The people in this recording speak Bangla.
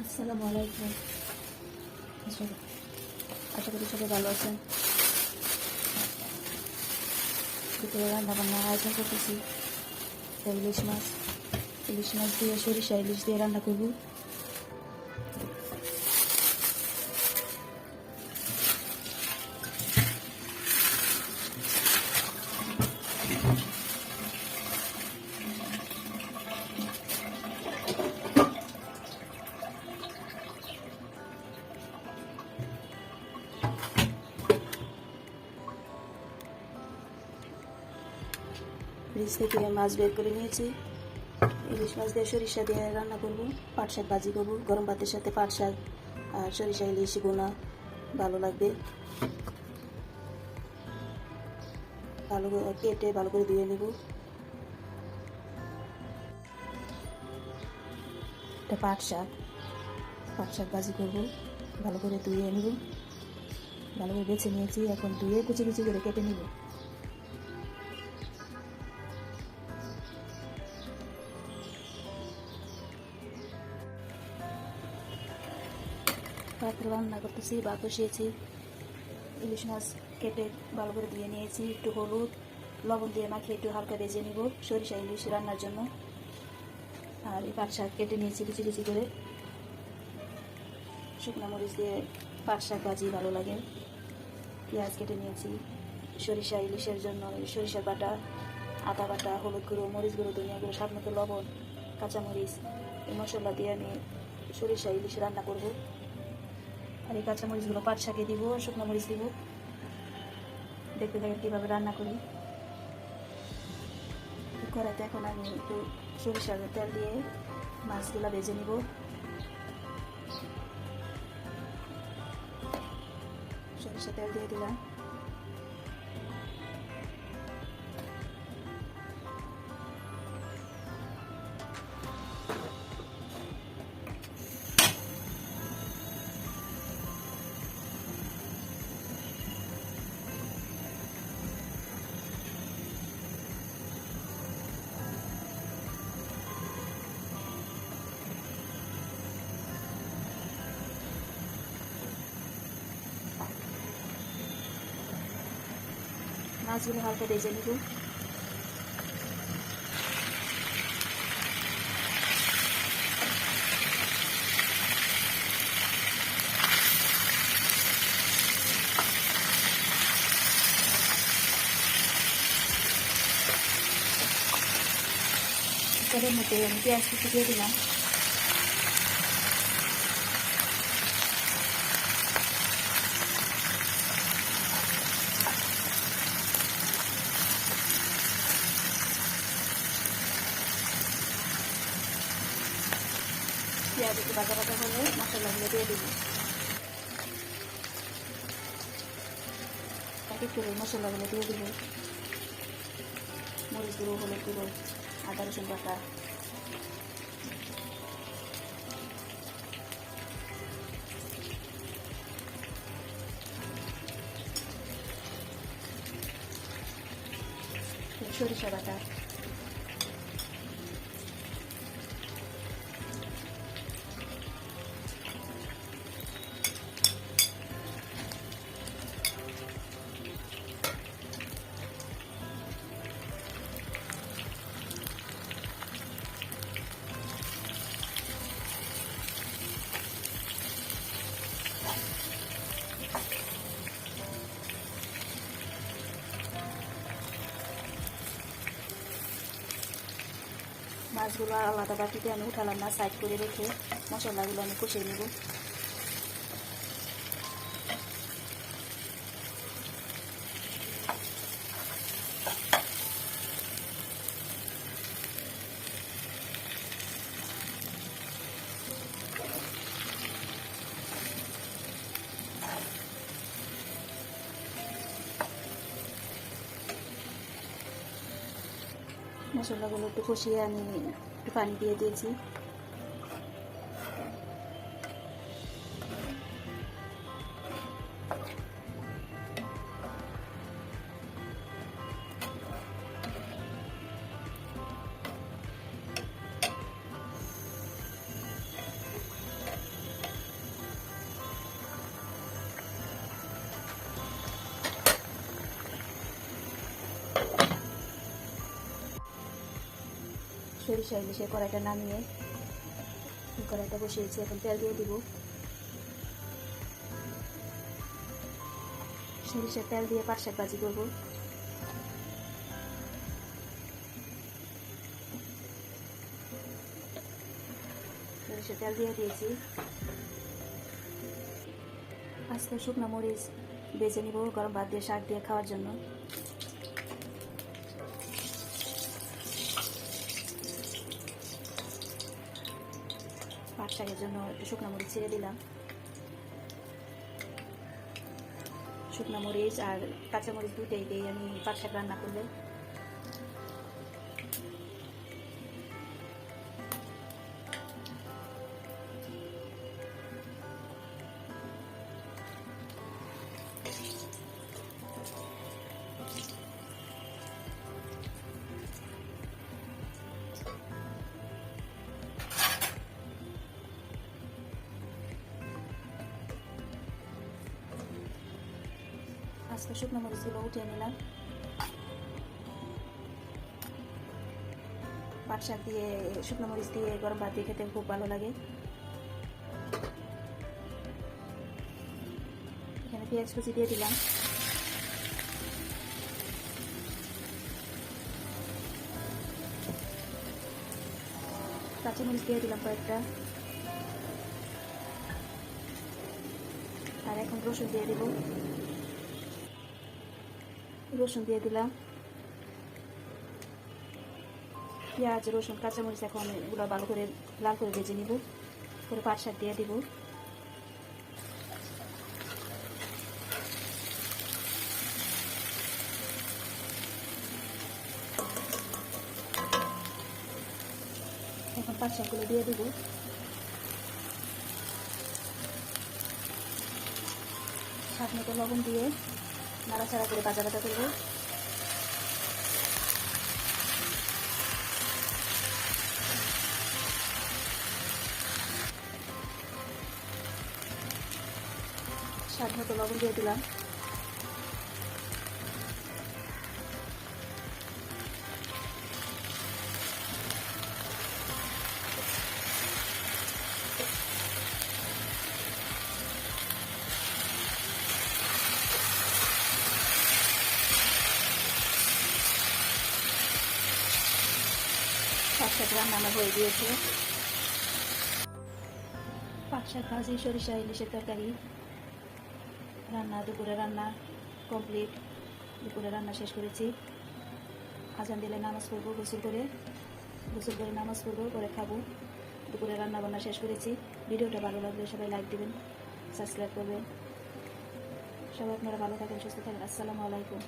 আসসালামু আলাইকুম। আশা আশা করি সবাই ভালো আছেন। দুপুরে রান্না বান্নার আয়োজন করতেছি। ইলিশ মাছ ইলিশ মাছ দিয়ে সরিষা, ইলিশ দিয়ে রান্না করব। ফ্রিজ থেকে মাছ বের করে নিয়েছি ইলিশ মাছ দিয়ে সরিষা দিয়ে রান্না করব। পাট শাক ভাজি করব। গরম ভাতের সাথে পাট শাক আর সরিষা ইলিশ বোনা ভালো লাগবে। ভালো কেটে ভালো করে ধুয়ে নেব। এটা পাট শাক। পাট শাক ভাজি করব। ভালো করে ধুয়ে নেব। ভালো করে বেছে নিয়েছি। এখন ধুয়ে কুচি কুচি করে কেটে নেব। পাত্র রান্না করতেছি বা বসিয়েছি, ইলিশ মাছ কেটে ভালো করে ধুয়ে নিয়েছি, একটু হলুদ, লবণ দিয়ে মাখিয়ে একটু হালকা ভেজে নিব সরিষা ইলিশ রান্নার জন্য। আর এই পাট শাক কেটে নিয়েছি কিছু কিছু করে। শুকনো মরিচ দিয়ে পাট শাক ভাজি ভালো লাগে। পেঁয়াজ কেটে নিয়েছি, সরিষা ইলিশের জন্য সরিষার বাটা, আদা বাটা, হলুদ গুঁড়ো, মরিচ গুঁড়ো, ধনিয়া গুঁড়ো, স্বাদ মতো লবণ, কাঁচামরিচ, এই মশলা দিয়ে আমি সরিষা ইলিশ রান্না করব। আর এই কাঁচামরিচগুলো পাট শাকে দিব, শুকনো মরিচ দিব। দেখতে দেখে কীভাবে রান্না করি। কড়াইতে এখন আমি একটু সরিষার তেল দিয়ে মাছগুলো ভেজে নিব। সরিষা তেল দিয়ে দিলাম। মাছগুলো হালকা ভেজে নিব তেলের মধ্যে আমি পেঁয়াজ কুচি দিয়ে দিলাম। পেঁয়াজ একটু বাজা বাজা হলে মশলাগুলো দিয়ে দিব। এক করে মশলাগুলো দিয়ে দিব। মরিচ গুঁড়ো, হলুদ গুঁড়ো, আদা রসুন বাটা। সরিষা বাটা। মাছগুলো আলাদা বাটিতে আমি উঠালাম না সাইড করে রেখে মশলাগুলো আমি কষে নেব। মশলাগুলো একটু কষিয়ে আমি একটু পানি দিয়ে দিয়েছি। সরিষা ইলিশের কড়াইটা নামিয়ে কড়াইটা বসিয়েছি, এখন তেল দিয়ে দিব। সরিষার তেল দিয়ে পাট শাক ভাজি করব। সরিষার তেল দিয়ে দিয়েছি। আজকে শুকনো মরিচ বেছে নিব, গরম ভাত দিয়ে শাক দিয়ে খাওয়ার জন্য। শাকের জন্য একটু শুকনো মরিচ ছেড়ে দিলাম। শুকনো মরিচ আর কাঁচা মরিচ দুটোই দিয়ে আমি পাট রান্না করলে আজকে শুকনো মরিচগুলো উঠিয়ে নিলাম পাট শাক দিয়ে শুকনো মরিচ দিয়ে গরম ভাত দিয়ে খেতে খুব ভালো লাগে এখানে পেঁয়াজ কুচি দিয়ে দিলাম কাঁচামরিচ দিয়ে দিলাম কয়েকটা আর এখন রসুন দিয়ে দিব রসুন দিয়ে দিলাম। পেঁয়াজ, রসুন, কাঁচামরিচ এখন এগুলো ভালো করে লাল করে ভেজে নিব। করে পাট শাক দিয়ে দিব। এখন পাট শাকগুলো দিয়ে দিব। স্বাদ মতো লবণ দিয়ে নাড়াচাড়া করে বাজা বাজা করব স্বাদ মতো লবণ দিয়ে দিলাম। শাক রান্না হয়ে গিয়েছে। পাঁচ শাক ভাজি সরিষা ইলিশের তরকারি। রান্না, দুপুরে রান্না কমপ্লিট দুপুরে রান্না শেষ করেছি। আজান দিলে নামাজ পড়ব, গোসল করে। গোসল করে নামাজ পড়ব করে খাব। দুপুরে রান্না বান্না শেষ করেছি। ভিডিওটা ভালো লাগলে সবাই লাইক দিবেন সাবস্ক্রাইব করবেন। সবাই আপনারা ভালো থাকেন, সুস্থ থাকেন। আসসালামু আলাইকুম।